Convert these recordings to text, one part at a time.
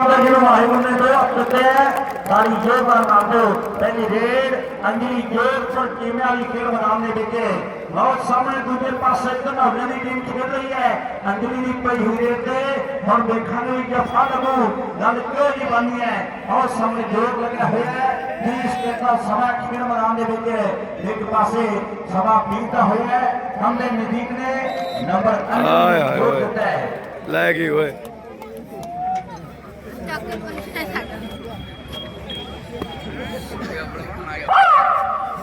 ਜਿਹਨੂੰ ਮਾਰੇ ਮੁੰਨੇ ਤੋਂ ਹੱਥ ਸਾਰੀ ਜੋਰ ਦਾ ਪਹਿਲੀ ਰੇਡ ਅੰਜਲੀ ਜੋਰ ਪਰ ਕੀਮੇ ਵਾਲੀ ਖੇਡ ਮੈਦਾਨ ਦੇ ਵਿੱਚ ਬਹੁਤ ਸਾਹਮਣੇ ਦੂਜੇ ਪਾਸੇ ਧਨਾਵਲੇ ਦੀ ਟੀਮ ਖੇਡ ਰਹੀ ਹੈ ਅੰਜਲੀ ਦੀ ਪਈ ਹੋਈ ਰੇਡ ਤੇ ਹੁਣ ਦੇਖਾਂਗੇ ਜਫਾ ਲਗੂ ਗੱਲ ਕਿਉਂ ਨਹੀਂ ਬਣਨੀ ਹੈ ਬਹੁਤ ਸਾਹਮਣੇ ਜੋਰ ਲੱਗਿਆ ਹੋਇਆ ਹੈ 20 ਸਕਿੰਟ ਦਾ ਖੇਡ ਮੈਦਾਨ ਦੇ ਵਿੱਚ ਇੱਕ ਪਾਸੇ ਸਮਾਂ ਪੀਤਾ ਹੋਇਆ ਹੈ ਹਮਲੇ ਨਜ਼ਦੀਕ ਨੇ ਨੰਬਰ ਆਏ ਲੈ ਗਈ ਓਏ। ਚੱਕ ਕੇ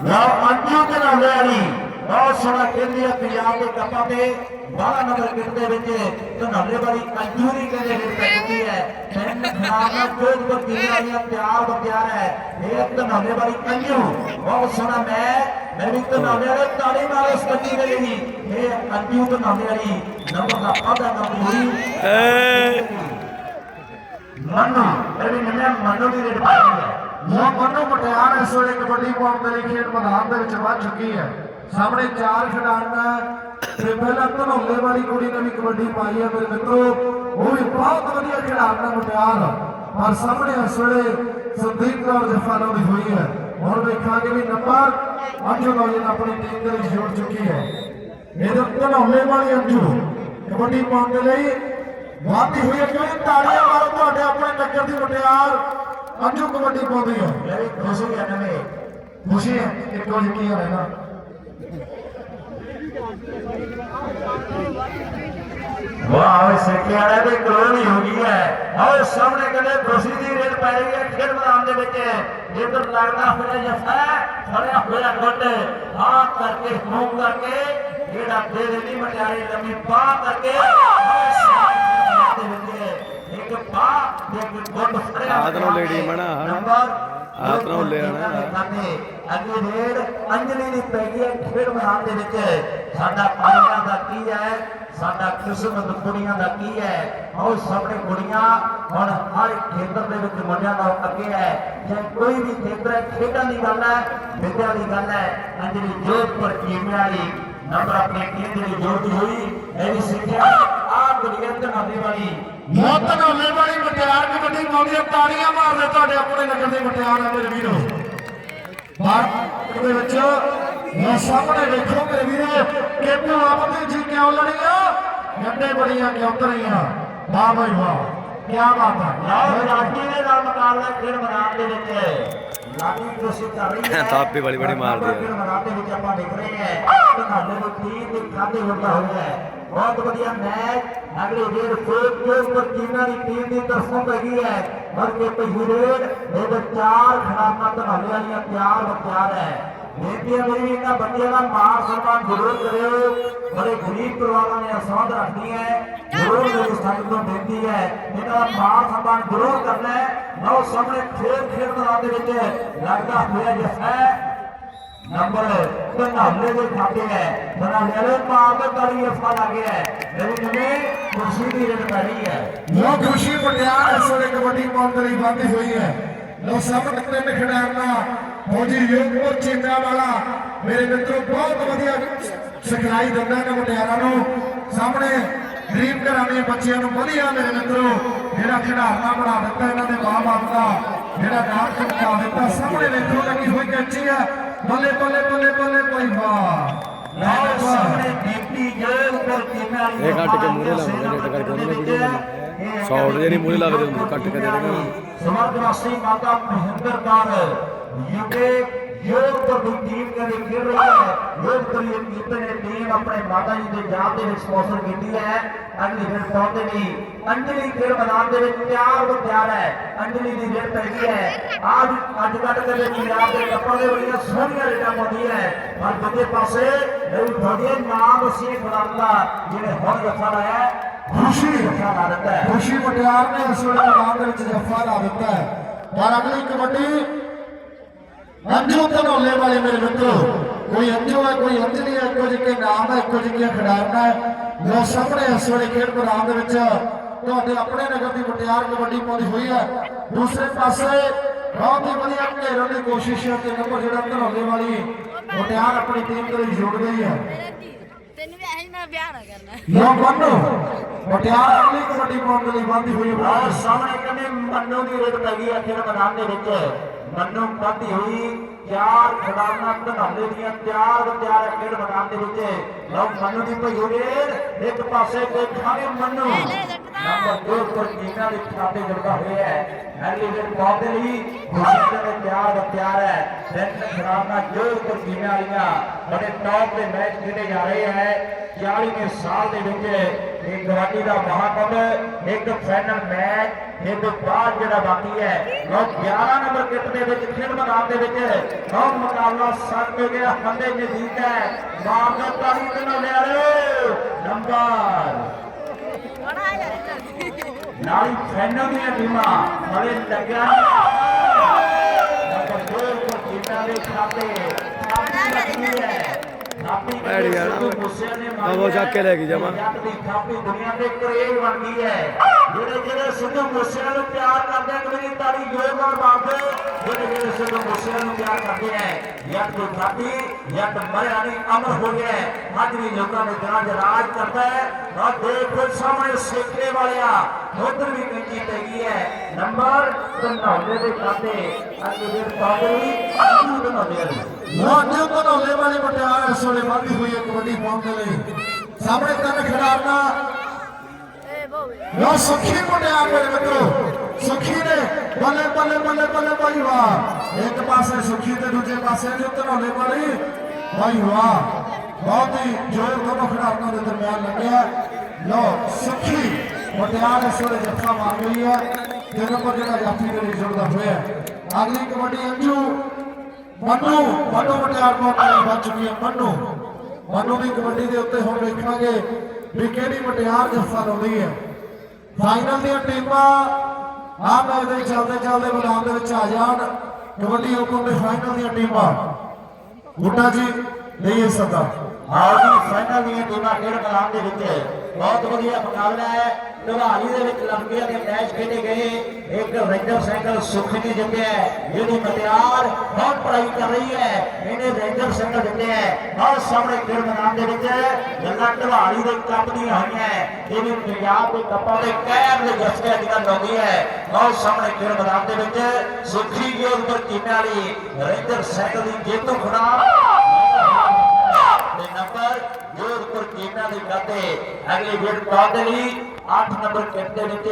ਨਾ ਅੰਜੂ ਤੇ ਨਾ ਲੈਣੀ ਬਹੁਤ ਸੋਹਣਾ ਕਹਿੰਦੀ ਪੰਜਾਬ ਦੇ ਕੱਪਾਂ ਤੇ 12 ਨੰਬਰ ਕਿਟ ਦੇ ਵਿੱਚ ਧਨਾਲੇ ਵਾਲੀ ਅੰਜੂ ਕਹਿੰਦੇ ਹਿੱਟ ਪੈਂਦੀ ਹੈ ਤਿੰਨ ਖਿਡਾਰੀਆਂ ਜੋਜ ਪਰ ਵਾਲੀਆਂ ਤਿਆਰ ਬਤਿਆਰ ਹੈ, ਇਹ ਧਨਾਲੇ ਵਾਲੀ ਅੰਜੂ ਬਹੁਤ ਸੋਹਣਾ ਮੈਚ ਮੈਂ ਵੀ ਧਨਾਲੇ ਵਾਲੇ ਤਾੜੀ ਨਾਲ ਇਸ ਦੇ ਲਈ। ਇਹ ਅੰਜੂ ਧਨਾਲੇ ਵਾਲੀ ਨੰਬਰ ਦਾ ਪਾਦਾ ਨੰਬਰ ਹੋਈ ਮਨੂ ਮੇਰੀ ਮੰਨਿਆ, ਮਨੂ ਦੀ ਰੇਡ ਪਾਈ ਹੈ। ਮੋਹ ਮਨੂ ਮਟਿਆਰ ਇਸ ਵੇਲੇ ਕਬੱਡੀ ਪਾਉਣ ਦੇ ਲਈ ਖੇਡ ਮੈਦਾਨ ਦੇ ਵਿੱਚ ਵੱਧ ਚੁੱਕੀ ਹੈ। ਸਾਹਮਣੇ ਚਾਰ ਖਿਡਾਰੀਆਂ, ਤੇ ਪਹਿਲਾਂ ਧਨੌਲੇ ਵਾਲੀ ਕੁੜੀ ਨੇ ਵੀ ਕਬੱਡੀ ਪਾਈ ਹੈ, ਮੇਰੇ ਮਿੱਤਰੋ। ਉਹ ਵੀ ਬਹੁਤ ਵਧੀਆ ਖਿਡਾਰਨ ਮਟਿਆਰ ਪਰ ਸਾਹਮਣੇ ਇਸ ਵੇਲੇ ਸੰਦੀਪ ਕੌਰ ਜਫਾਨੋ ਦੀ ਹੋਈ ਹੈ। ਹੁਣ ਵੇਖਾਂਗੇ ਵੀ ਨੰਬਰ ਅੰਜੂ ਨੌਜਵਾਨ ਆਪਣੀ ਟੀਮ ਦੇ ਵਿੱਚ ਜੋੜ ਚੁੱਕੀ ਹੈ। ਇਹਦੇ ਧਨੌਲੇ ਵਾਲੀ ਅੰਜੂ, ਕਬੱਡੀ ਪਾਉਣ ਦੇ ਲਈ ਵਾਦੀ ਹੋਈ ਹੈ ਕਿਉਂਕਿ ਤਾੜੀਆਂ ਮਾਰੋ ਤੁਹਾਡੇ ਆਪਣੇ ਨਗਰ ਦੀ ਮਟਿਆਰ। ਅੰਜੂ ਕਬੱਡੀ ਪਾਉਂਦੀ ਹੈ। ਮੇਰੀ ਖੁਸ਼ੀ ਹੈ ਨਵੇਂ ਖੁਸ਼ੀ ਹੈ? ਇੱਕੋ ਜਿਹੀ ਹੈ ਨਾ? ਵਾਹ ਵਾਲੇ ਦੇ ਕਲੋਨੀ ਹੋ ਗਈ ਹੈ। ਆਓ ਸਾਹਮਣੇ ਕਹਿੰਦੇ ਖੁਸ਼ੀ ਦੀ ਰੇਡ ਪੈ ਰਹੀ ਹੈ ਖੇਡ ਮੈਦਾਨ ਦੇ ਵਿੱਚ। ਜਿੱਧਰ ਲੱਗਦਾ ਹੋਇਆ ਜਫਾ ਫੜਿਆ ਹੋਇਆ ਗੁੱਟ ਆ ਕਰਕੇ ਖੂਨ ਕਰਕੇ ਜਿਹੜਾ ਦੇ ਦੇਣੀ ਮਟਿਆਰੀ ਲੰਮੀ ਬਾਹ ਕਰਕੇ। ਵਿੱਚ ਇੱਕ ਮਣਾ, ਹਨਾ? ਨੰਬਰ ਆਹ ਰੇਡ ਅੰਜਲੀ ਦੀ ਪੈ ਹੈ ਖੇਡ ਮੈਦਾਨ ਦੇ ਵਿੱਚ ਸਾਡਾ ਪਾਣੀਆਂ ਦਾ ਕੀ ਹੈ ਸਾਡਾ ਕਿਸਮਤ ਕੁੜੀਆਂ ਦਾ ਕੀ ਹੈ ਉਹ ਸਾਹਮਣੇ ਕੁੜੀਆਂ ਹੁਣ ਹਰ ਖੇਤਰ ਦੇ ਵਿੱਚ ਮੁੰਡਿਆਂ ਦਾ ਅੱਗੇ ਹੈ ਜੇ ਕੋਈ ਵੀ ਖੇਤਰ ਹੈ ਖੇਡਾਂ ਦੀ ਗੱਲ ਹੈ ਵਿਦਿਆ ਦੀ ਗੱਲ ਹੈ ਅੰਜਲੀ ਜੋਤ ਪਰ ਕੀਮੇ ਵਾਲੀ ਨੰਬਰ ਆਪਣੇ ਟੀਮ ਦੇ ਹੋਈ ਇਹ ਸਿੱਖਿਆ ਆ ਕੁੜੀਆਂ ਧਨਾਲੇ ਵਾਲੀ ਮੌਤ ਧਨੌਲੇ ਵਾਲੀ ਮਟਿਆਰ ਕਬੱਡੀ ਪਾਉਂਦੀ ਹੈ ਤਾੜੀਆਂ ਮਾਰਦੇ ਤੁਹਾਡੇ ਆਪਣੇ ਨਗਰ ਦੀ ਮਟਿਆਰ ਹੈ ਮੇਰੇ ਵੀਰੋ। ਭਾਰਤ ਦੇ ਵਿੱਚ ਇਹ ਸਾਹਮਣੇ ਵੇਖੋ ਮੇਰੇ ਵੀਰੋ ਕਿ ਆਪਣੀ ਜੀ ਕਿਉਂ ਲੜੀਆਂ ਗੱਡੇ ਬੜੀਆਂ ਕਿਉਂ ਉਤਰੀਆਂ ਵਾਹ ਭਾਈ ਵਾਹ ਕੀ ਬਾਤ ਹੈ ਲਓ ਲਾਡੀ ਦੇ ਨਾਲ ਮੁਕਾਬਲਾ ਖੇਡ ਮੈਦਾਨ ਦੇ ਵਿੱਚ। ਹੈ ਥਾਪੀ ਵਾਲੀ ਬੜੀ ਮਾਰਦੀ ਹੈ। ਦੇ ਵਿੱਚ ਆਪਾਂ ਦੇਖ ਰਹੇ ਹਾਂ ਕਿ ਨਾਲੇ ਨੂੰ ਟੀਮ ਦੇ ਹੁੰਦਾ ਹੋਇਆ ਹੈ। ਬਹੁਤ ਵਧੀਆ ਮੈਚ। ਅਗਲੇ ਡੇਢ ਫੇਕ ਦੇ ਉੱਪਰ ਟੀਮਾਂ ਦੀ ਟੀਮ ਦੀ ਤਰਫੋਂ ਪਈ ਹੈ ਪਰ ਕਿ ਪਹਿਰੇਡ ਇਹਦੇ ਚਾਰ ਖਿਡਾਰੀਆਂ ਧਨਾਲੇ ਵਾਲੀਆਂ ਤਿਆਰ ਬਤਿਆਰ ਹੈ। ਬੇਨਤੀ ਹੈ ਮੇਰੀ ਇਹਨਾਂ ਬੱਚਿਆਂ ਦਾ ਮਾਣ ਸਨਮਾਨ ਜ਼ਰੂਰ ਕਰਿਓ। ਬੜੇ ਗਰੀਬ ਪਰਿਵਾਰਾਂ ਨੇ ਅਸਾਧ ਰੱਖਦੀ ਹੈ। ਜ਼ਰੂਰ ਮੇਰੀ ਸੰਗਤ ਨੂੰ ਬੇਨਤੀ ਹੈ, ਇਹਨਾਂ ਦਾ ਮਾਣ ਸਨਮਾਨ ਜ਼ਰੂਰ ਕਰਨਾ ਹੈ। ਲਓ ਸਾਹਮਣੇ ਖੇਡ ਖੇਡ ਮੈਦਾਨ ਦੇ ਵਿੱਚ ਲੱਗਦਾ ਹੋਇਆ ਜਫਾ ਨੰਬਰ ਧਨਾਲੇ ਦੇ ਖਾਤੇ ਹੈ। ਧਨਾਲੇ ਵਾਲੇ ਪਾਰ ਦੇ ਤਲੀ ਲੱਗਿਆ ਮੇਰੀ ਨਵੇਂ ਕੁਰਸੀ ਦੀ ਰੇਡ ਹੈ। ਲੋ ਖੁਸ਼ੀ ਮਟਿਆਰ ਇਸ ਵੇਲੇ ਕਬੱਡੀ ਪਾਉਣ ਦੇ ਲਈ ਵਾਧੀ ਹੋਈ ਹੈ। ਲੋ ਸਾਹਮਣੇ ਤਿੰਨ ਖਿਡਾਰਨਾ। ਫੌਜੀ ਯੋਗਪੁਰ ਚੇਤਾ ਵਾਲਾ। ਮੇਰੇ ਮਿੱਤਰੋ ਬਹੁਤ ਵਧੀਆ ਸਿਖਲਾਈ ਦਿੰਦਾ ਇਹਨਾਂ ਮਟਿਆਰਾਂ ਨੂੰ। ਸਾਹਮਣੇ ਗਰੀਬ ਘਰਾਂ ਦੇ ਬੱਚਿਆਂ ਨੂੰ ਵਧੀਆ ਮੇਰੇ ਮਿੱਤਰੋ ਜਿਹੜਾ ਖਿਡਾਰਨਾ ਬਣਾ ਦਿੱਤਾ ਇਹਨਾਂ ਦੇ ਮਾਂ-ਬਾਪ ਦਾ ਜਿਹੜਾ ਨਾਮ ਚਮਕਾ ਦਿੱਤਾ। ਸਾਹਮਣੇ ਵੇਖੋ ਲੱਗੀ ਹੋਈ ਕੱਚੀ ਹੈ। ਬੱਲੇ ਬੱਲੇ ਬੱਲੇ ਬੱਲੇ ਭਾਈ ਵਾਹ। ਲਓ ਸਾਹਮਣੇ ਦੀਪੀ ਜੋਗ ਉੱਪਰ ਕੀਮੇ ਵਾਲੀ ਇਹ ਕੱਟ ਕੇ ਮੂਹਰੇ ਲਾਉਂਦੇ ਨੇ, ਰੇਟ ਕਰਕੇ ਉਹਨੇ ਵੀਡੀਓ ਬਣਾਈ। ਸੌਟ ਜਿਹੜੀ ਮੂਹਰੇ ਲੱਗਦੇ ਹੁੰਦੇ, ਕੱਟ ਕੇ ਦੇ ਦੇਣਾ ਉਹਨੂੰ। ਮਾਤਾ ਮਹਿੰਦਰ ਕੌਰ ਯੂਕੇ ਯੋਗ ਪਰ ਦੀ ਖੇਡ ਰਹੀ ਹੈ। ਯੋਗ ਕਰੀ ਨੇ ਟੀਮ ਆਪਣੇ ਮਾਤਾ ਜੀ ਦੇ ਜਾਨ ਦੇ ਵਿੱਚ ਸਪਾਂਸਰ ਕੀਤੀ ਹੈ। ਅਗਲੀ ਫਿਰ ਪਹੁੰਚਦੇ ਨਹੀਂ ਅੰਜਲੀ ਖੇਡ ਮੈਦਾਨ ਦੇ ਵਿੱਚ ਤਿਆਰ ਹੋ ਤਿਆਰ ਹੈ। ਅੰਜਲੀ ਦੀ ਰੇਡ ਪੈ ਗਈ ਹੈ। ਅੱਜ ਅੱਜ ਕੱਟ ਦੇ ਪੰਜਾਬ ਦੇ ਕੱਪਾਂ ਦੇ ਬੜੀਆਂ ਸੋਹਣੀਆਂ ਰੇਡਾਂ ਪਾਉਂਦੀ ਹੈ। ਪਰ ਦੂਜੇ ਪਾਸੇ ਇਹ ਤੁਹਾਡੇ ਨਾਮ ਸੀ ਖਿਡਾਰਦਾ ਜਿਹੜੇ ਹੁਣ ਜੱਫਾ ਲਾਇਆ ਖੁਸ਼ੀ ਜੱਫਾ ਲਾ ਦਿੱਤਾ ਹੈ। ਖੁਸ਼ੀ ਮਟਿਆਰ ਨੇ ਇਸ ਵੇਲੇ ਮੈਦਾਨ ਦੇ ਵਿੱਚ ਜੱਫਾ ਲਾ ਦਿੱਤਾ ਹੈ। ਪਰ ਅਗਲੀ ਕਬੱਡੀ ਅੰਜੂ ਧਨੌਲੇ ਵਾਲੇ ਮੇਰੇ ਮਿੱਤਰੋ, ਕੋਈ ਅੰਜੂ ਹੈ, ਕੋਈ ਅੰਜਲੀ ਹੈ, ਇੱਕੋ ਜਿਹੇ ਨਾਮ ਹੈ, ਇੱਕੋ ਜਿਹੀਆਂ ਖਿਡਾਰਨਾ ਹੈ। ਲੋ ਸਾਹਮਣੇ ਇਸ ਵੇਲੇ ਖੇਡ ਮੈਦਾਨ ਦੇ ਵਿੱਚ ਤੁਹਾਡੇ ਆਪਣੇ ਨਗਰ ਦੀ ਮਟਿਆਰ ਕਬੱਡੀ ਪਾਉਂਦੀ ਹੋਈ ਹੈ। ਦੂਸਰੇ ਪਾਸੇ ਬਹੁਤ ਹੀ ਵਧੀਆ ਘੇਰਨ ਦੀ ਕੋਸ਼ਿਸ਼ ਹੈ ਤੇ ਨੰਬਰ ਜਿਹੜਾ ਧਨੋਲੇ ਵਾਲੀ ਮਟਿਆਰ ਆਪਣੀ ਟੀਮ ਦੇ ਲਈ ਜੁੜ ਗਈ ਹੈ। ਤੈਨੂੰ ਵੀ ਐਂ ਨਾ ਵਿਆਹ ਨਾ ਕਰਨਾ। ਲੋ ਬੰਨੋ। ਮਟਿਆਰ ਅਗਲੀ ਕਬੱਡੀ ਪਾਉਣ ਦੇ ਲਈ ਬੰਦੀ ਹੋਈ ਹੈ ਔਰ ਸਾਹਮਣੇ ਕਹਿੰਦੇ ਮੰਨੂ ਦੀ ਰੇਡ ਪੈ ਗਈ ਹੈ ਖੇਡ ਮੈਦਾਨ ਦੇ ਵਿੱਚ। ਮੰਨੂ ਵੱਧੀ ਹੋਈ। ਚਾਰ ਖਿਡਾਰਨਾਂ ਧਨਾਲੇ ਦੀਆਂ ਤਿਆਰ ਤਿਆਰ ਹੈ ਖੇਡ ਮੈਦਾਨ ਦੇ ਵਿੱਚ। ਲਓ ਮੰਨੂ ਦੀ ਭਈ ਹੋ ਇੱਕ ਪਾਸੇ ਦੇਖਾਂਗੇ ਮੰਨੂ। ਨੰਬਰ 2 ਪਰ ਜੀਨਾ ਖਾਤੇ ਜੁੜਦਾ ਹੋਇਆ ਹੈ। ਅਗਲੀ ਰੇਡ ਪਾਉਣ ਦੇ ਲਈ ਖੁਸ਼ੀ ਦੇ ਤਿਆਰ ਤਿਆਰ ਹੈ। ਤਿੰਨ ਖਿਡਾਰਨਾਂ ਜੋ ਪਰ ਵਾਲੀਆਂ ਬੜੇ ਟੌਪ ਦੇ ਮੈਚ ਖੇਡੇ ਜਾ ਰਹੇ ਹੈ। 40ਵੇਂ ਸਾਲ ਦੇ ਵਿੱਚ ਇਹ ਕਬੱਡੀ ਦਾ ਮਹਾਕੁੰਭ, ਇੱਕ ਫਾਈਨਲ ਮੈਚ ਇਹ ਬਾਅਦ ਜਿਹੜਾ ਬਾਕੀ ਹੈ। ਲੋ 11 ਨੰਬਰ ਕਿੱਟ ਦੇ ਵਿੱਚ ਖੇਡ ਮੈਦਾਨ ਦੇ ਵਿੱਚ ਬਹੁਤ ਮੁਕਾਬਲਾ ਸੱਟ ਹੋ ਗਿਆ। ਹੰਦੇ ਨਜ਼ਦੀਕ ਹੈ। ਮਾਰ ਤਾਲੀ ਤੇ ਨਾਲ ਹੀ ਨੰਬਰ 2 ਉੱਪਰ ਟੀਮਾਂ ਦੇ ਖਾਤੇ ਆਪਣੀ ਲੱਗੀ ਹੈ ਆਪਣੀ ਗਿਆ ਨਾ। ਮੁੱਸਿਆ ਚੱਕ ਕੇ ਲੈ ਕੇ ਜਾਵਾਂ। ਦੁਨੀਆ ਦੇ ਕਰੇਜ ਬਣ ਗਈ ਹੈ ਜਿਹੜੇ ਜਿਹੜੇ ਸਿੱਧੂ ਮੂਸੇਵਾਲੇ ਨੂੰ ਪਿਆਰ ਕਰਦੇ ਆ ਕਦੇ ਤਾੜੀ ਜੋਰ ਨਾਲ ਮਾਰਦੇ ਜਿਹੜੇ ਜਿਹੜੇ ਸਿੱਧੂ ਮੂਸੇਵਾਲੇ ਨੂੰ ਪਿਆਰ ਕਰਦੇ ਆ ਜੱਟ ਦੀ ਥਾਪੀ ਜੱਟ ਮਰਿਆ ਨਹੀਂ ਅਮਰ ਹੋ ਗਿਆ ਅੱਜ ਵੀ ਲੋਕਾਂ ਦੇ ਦਿਲਾਂ 'ਚ ਰਾਜ ਕਰਦਾ ਹੈ ਆ ਦੇਖੋ ਸਾਹਮਣੇ ਸੇਖੇ ਵਾਲਿਆ ਉਧਰ ਵੀ ਕੰਜੀ ਪੈ ਗਈ ਹੈ ਨੰਬਰ ਧਨੌਲੇ ਦੇ ਖਾਤੇ ਅੱਜ ਦੇ ਪਾਗਲੀ ਅਜੂ ਧਨੌਲੇ ਵਾਲੀ ਲੋ ਜੋ ਵਾਲੀ ਮਟਿਆਰ ਇਸ ਵੇਲੇ ਬੰਦੀ ਹੋਈ ਹੈ, ਕਬੱਡੀ ਪਾਉਣ ਦੇ ਲਈ। ਸਾਹਮਣੇ ਤਿੰਨ ਖਿਡਾਰਨਾਂ। ਲੋ ਸੁਖੀ ਮਟਿਆਰ ਮੇਰੇ ਮਿੱਤਰੋ, ਸੁਖੀ ਨੇ ਬੱਲੇ ਬੱਲੇ ਬੱਲੇ ਬੱਲੇ ਭਾਈ ਵਾਹ ਇੱਕ ਪਾਸੇ ਸੁਖੀ ਤੇ ਦੂਜੇ ਪਾਸੇ ਜੋ ਧਨੌਲੇ ਵਾਲੀ ਭਾਈ ਵਾਹ ਬਹੁਤ ਹੀ ਜ਼ੋਰ ਦੋਨੋਂ ਖਿਡਾਰਨਾਂ ਦੇ ਦਰਮਿਆਨ ਲੱਗਿਆ ਲੋ ਸੁਖੀ ਮਟਿਆਰ ਇਸ ਵੇਲੇ ਜੱਫਾ ਮਾਰ ਗਈ ਹੈ। ਤਿੰਨ ਨੰਬਰ ਜਿਹੜਾ ਜਾਫੀ ਦੇ ਲਈ ਜੁੜਦਾ ਹੋਇਆ ਅਗਲੀ ਕਬੱਡੀ ਅੰਜੂ ਮੰਨੂ ਮੰਨੂ ਮਟਿਆਰ ਤੋਂ ਵੱਜ ਚੁੱਕੀ ਹੈ ਮੰਨੂ। ਮੰਨੂ ਦੀ ਕਬੱਡੀ ਦੇ ਉੱਤੇ ਹੁਣ ਵੇਖਾਂਗੇ ਵੀ ਕਿਹੜੀ ਮਟਿਆਰ ਜੱਫਾ ਲਾਉਂਦੀ ਹੈ ਫਾਈਨਲ ਦੀਆਂ ਟੀਮਾਂ ਆ ਮੈਚ ਦੇ ਚੱਲਦੇ ਚੱਲਦੇ ਮੈਦਾਨ ਦੇ ਵਿੱਚ ਆ ਜਾਣ। ਕਬੱਡੀ ਹੁਕਮ ਦੇ ਫਾਈਨਲ ਦੀਆਂ ਟੀਮਾਂ। ਬੁੱਟਾ ਜੀ ਨਹੀਂ ਸੱਦਾ। ਆਓ ਜੀ ਫਾਈਨਲ ਦੀਆਂ ਟੀਮਾਂ ਖੇਡ ਮੈਦਾਨ ਦੇ ਵਿੱਚ। ਬਹੁਤ ਵਧੀਆ ਮੁਕਾਬਲਾ ਹੈ। ਢਵਾਲੀ ਦੇ ਵਿੱਚ ਲੰਬੀਆਂ ਦੇ ਮੈਚ ਖੇਡੇ ਗਏ ਇੱਕ ਰੇਂਜਰ ਸਾਈਕਲ ਸੁਖ ਨੇ ਜਿੱਤਿਆ ਹੈ, ਜਿਹਦੀ ਮਟਿਆਰ ਬਹੁਤ ਪੜਾਈ ਕਰ ਰਹੀ ਹੈ ਇਹਨੇ ਰੇਂਜਰ ਸਾਈਕਲ ਜਿੱਤਿਆ ਹੈ ਬਹੁਤ ਸਾਹਮਣੇ ਖੇਡ ਮੈਦਾਨ ਦੇ ਵਿੱਚ ਗੱਲਾਂ ਢਵਾਲੀ ਦੇ ਕੱਪ ਦੀਆਂ ਹੋਈਆਂ ਹੈ। ਇਹਨੇ ਪੰਜਾਬ ਦੇ ਕੱਪਾਂ ਦੇ ਕਹਿਰ ਦੇ ਜੱਸੇ ਅੱਜ ਕੱਲ੍ਹ ਲਾਉਂਦੀ ਹੈ। ਬਹੁਤ ਸਾਹਮਣੇ ਖੇਡ ਮੈਦਾਨ ਦੇ ਵਿੱਚ ਸੁਖੀ ਜੋਗ ਪਰ ਕੀਮੇ ਵਾਲੀ ਰੇਂਜਰ ਸਾਈਕਲ ਦੀ ਜੇਤੂ ਖੜਾ ਤੇ ਨੰਬਰ ਜੋਧਪੁਰ ਕੀਮਾ ਦੇ ਖਾਤੇ ਅਗਲੇ ਗੇੜ ਪਾਉਣ ਦੇ ਲਈ 8 ਨੰਬਰ ਕਿੱਟ ਦੇ ਵਿੱਚ।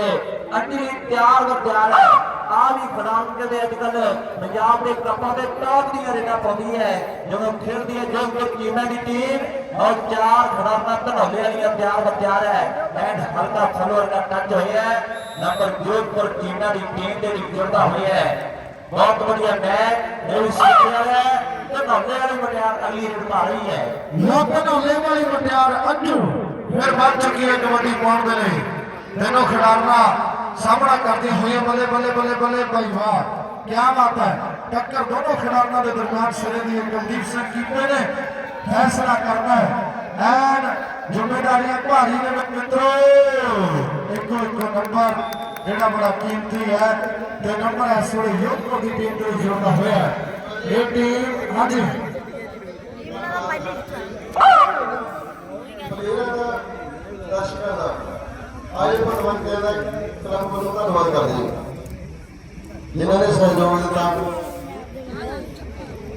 ਅੰਜਲੀ ਤਿਆਰ ਵਰ ਤਿਆਰ ਹੈ। ਆ ਵੀ ਖਿਡਾਰਨ ਕਹਿੰਦੇ ਅੱਜ ਕੱਲ ਪੰਜਾਬ ਦੇ ਕੱਪਾਂ ਦੇ ਟੌਪ ਦੀਆਂ ਰੇਡਾਂ ਪਾਉਂਦੀ ਹੈ। ਜਦੋਂ ਖੇਡਦੀ ਹੈ ਜੋਧਪੁਰ ਕੀਮਾ ਦੀ ਟੀਮ ਔਰ ਚਾਰ ਖਿਡਾਰਨਾਂ ਧਨੌਲੇ ਵਾਲੀਆਂ ਤਿਆਰ ਵਰ ਤਿਆਰ ਹੈ। ਐਂਡ ਹਲਕਾ ਫਲੋਰ ਦਾ ਟੱਚ ਹੋਇਆ ਹੈ। ਨੰਬਰ ਜੋਧਪੁਰ ਕੀਮਾ ਦੀ ਟੀਮ ਦੇ ਵਿੱਚ ਜੁੜਦਾ ਹੋਇਆ ਹੈ। ਬਹੁਤ ਵਧੀਆ ਮੈਚ ਇਹ ਸਿੱਖਿਆ ਹੈ। ਧਨੌਲੇ ਵਾਲੀ ਮਟਿਆਰ ਅਗਲੀ ਰੇਡ ਪਾ ਰਹੀ ਹੈ ਲੋਕ ਧਨੌਲੇ ਵਾਲੀ ਮਟਿਆਰ ਅੰਜੂ ਫਿਰ ਵੱਜ ਚੁੱਕੀ ਹੈ ਕਬੱਡੀ ਪਾਉਣ ਦੇ ਲਈ ਤਿੰਨੋਂ ਖਿਡਾਰਨਾਂ ਸਾਹਮਣਾ ਕਰਦੀਆਂ ਹੋਈਆਂ ਬੱਲੇ ਬੱਲੇ ਬੱਲੇ ਬੱਲੇ ਭਾਈ ਵਾਹ ਕੀ ਬਾਤ ਹੈ ਟੱਕਰ ਦੋਨੋਂ ਖਿਡਾਰਨਾਂ ਦੇ ਦਰਮਿਆਨ ਸਿਰੇ ਦੀ ਕੁਲਦੀਪ ਸਿੰਘ ਕੀਪੇ ਨੇ ਫੈਸਲਾ ਕਰਨਾ ਹੈ ਐਨ ਜ਼ਿੰਮੇਵਾਰੀਆਂ ਭਾਰੀ ਨੇ ਮੇਰੇ ਮਿੱਤਰੋ ਇੱਕੋ ਇੱਕੋ ਨੰਬਰ ਜਿਹੜਾ ਬੜਾ ਕੀਮਤੀ ਹੈ ਤੇ ਨੰਬਰ ਇਸ ਵੇਲੇ ਯੋਧਪੁਰ ਦੀ ਟੀਮ ਦੇ ਜੁੜਦਾ ਹੋਇਆ ਹੈ ਇਹ ਟੀਮ ਹਾਂਜੀ ਇਹਨਾਂ ਦਾ ਪਹਿਲੇ ਪਲੇਅਰਾਂ ਦਾ ਦਰਸ਼ਕਾਂ ਦਾ ਆਏ ਭਗਵਾਨ ਦੇ ਕਲੱਬ ਵੱਲੋਂ ਧੰਨਵਾਦ ਕਰਦੇ ਹਾਂ। ਜਿਨ੍ਹਾਂ ਨੇ ਸਹਿਯੋਗ ਦਿੱਤਾ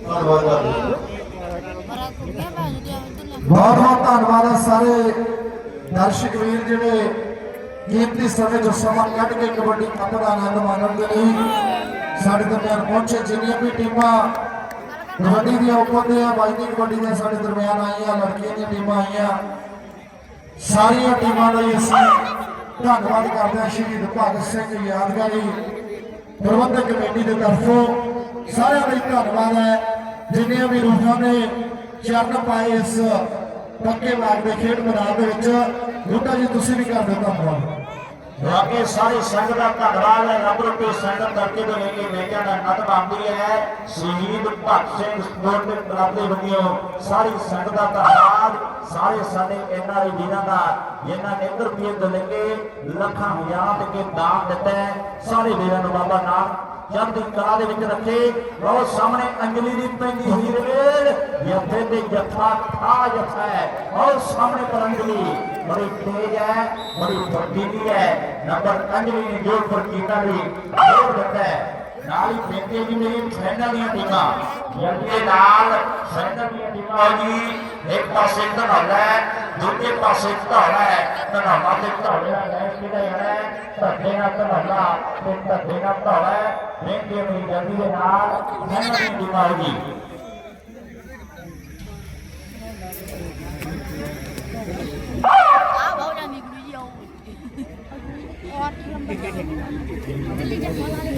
ਧੰਨਵਾਦ ਕਰਦੇ ਹਾਂ। ਬਹੁਤ ਬਹੁਤ ਧੰਨਵਾਦ ਹੈ ਸਾਰੇ ਦਰਸ਼ਕ ਵੀਰ ਜਿਹੜੇ ਕੀਮਤੀ ਸਮੇਂ ਤੋਂ ਸਮਾਂ ਕੱਢ ਕੇ ਕਬੱਡੀ ਕੱਪ ਦਾ ਆਨੰਦ ਮਾਣਨ ਦੇ ਲਈ। ਸਾਡੇ ਦਰਮਿਆਨ ਪਹੁੰਚੇ ਜਿੰਨੀਆਂ ਵੀ ਟੀਮਾਂ ਕਬੱਡੀ ਦੀਆਂ ਉੱਪਰ ਦੀਆਂ ਬਾਈਦੀ ਕਬੱਡੀ ਦੀਆਂ ਸਾਡੇ ਦਰਮਿਆਨ ਆਈਆਂ, ਲੜਕੀਆਂ ਦੀਆਂ ਟੀਮਾਂ ਆਈਆਂ। ਸਾਰੀਆਂ ਟੀਮਾਂ ਦਾ ਅਸੀਂ ਧੰਨਵਾਦ ਕਰਦੇ ਹਾਂ ਸ਼ਹੀਦ ਭਗਤ ਸਿੰਘ ਯਾਦਗਾਰੀ ਪ੍ਰਬੰਧਕ ਕਮੇਟੀ ਦੇ ਤਰਫੋਂ। ਸਾਰਿਆਂ ਦਾ ਧੰਨਵਾਦ ਹੈ। ਜਿੰਨੀਆਂ ਵੀ ਰੂਹਾਂ ਨੇ ਚਰਨ ਪਾਏ ਇਸ ਪੱਕੇ ਬਾਗ ਦੇ ਖੇਡ ਮੈਦਾਨ ਦੇ ਵਿੱਚ ਬੁੱਢਾ ਜੀ, ਤੁਸੀਂ ਵੀ ਕਰਦੇ ਹੋ ਧੰਨਵਾਦ ਬਾਕੀ ਸਾਰੀ ਸੰਗਤ ਦਾ ਧੰਨਵਾਦ ਹੈ। ਰੱਬ ਰੂਪੀ ਸੰਗਤ ਕਰਕੇ ਦੇ ਲੈ ਕੇ ਦਾ ਨਤ ਆਉਂਦੀ ਹੈ। ਸ਼ਹੀਦ ਭਗਤ ਸਿੰਘ ਸਪੋਰਟ ਦੇ ਕਲੱਬ ਦੇ ਵੱਲੋਂ ਸਾਰੀ ਸੰਗਤ ਦਾ ਧੰਨਵਾਦ। ਸਾਰੇ ਸਾਡੇ ਐਨਆਰਆਈ ਵੀਰਾਂ ਦਾ, ਜਿਨ੍ਹਾਂ ਨੇ ਰੁਪਏ ਦੇ ਲੱਖਾਂ ਹਜ਼ਾਰਾਂ ਦੇ ਕੇ ਦਾਨ ਦਿੱਤਾ ਸਾਰੇ ਵੀਰਾਂ ਨੂੰ ਬਾਬਾ ਨਾਨਕ ਚੜ੍ਹਦੀ ਕਲਾ ਦੇ ਵਿੱਚ ਰੱਖੇ। ਲਓ ਸਾਹਮਣੇ ਅੰਜਲੀ ਦੀ ਪੈਂਦੀ ਹੋਈ ਰੇਲ। ਜੱਥੇ ਤੇ ਜੱਥਾ ਥਾ ਜੱਥਾ ਹੈ। ਔਰ ਸਾਹਮਣੇ ਪਰ ਅੰਜਲੀ ਬੜੀ ਤੇਜ਼ ਹੈ ਬੜੀ ਫਰਤੀਲੀ ਹੈ ਨੰਬਰ ਅੰਜਲੀ ਨੇ ਜੋਰ ਪਰ ਵੀ ਜੋਰ ਦਿੱਤਾ ਹੈ। ਨਾਲ ਹੀ ਬੇਨਤੀ ਜੀ ਮੇਰੀ ਫਰੈਂਡਾਂ ਦੀਆਂ ਟੀਮਾਂ। ਜਲਦੀ ਨਾਲ ਫਰੈਂਡਾਂ ਦੀਆਂ ਟੀਮਾਂ ਜੀ ਇੱਕ ਪਾਸੇ ਧਨੌਲਾ ਹੈ, ਦੂਜੇ ਪਾਸੇ ਧੌਲਾ ਹੈ। ਧਨੌਲਾ ਤੇ ਧੌਲੇ ਦਾ ਮੈਚ ਕਿਹਦਾ ਜਾਣਾ ਹੈ? ਧੱਕੇ ਨਾਲ ਧਨਾਲਾ ਤੇ ਧੱਕੇ ਨਾਲ ਧੌਲਾ ਹੈ। ਬੇਨਤੀ ਮੇਰੀ ਜਲਦੀ ਦੇ ਨਾਲ ਫਰੈਂਡਾਂ ਦੀਆਂ ਟੀਮਾਂ ਜੀ ਆ ਬਹੁਤ ਜਾਂਦੀ ਕੁੜੀ ਜੀ ਆਉ ਔਰ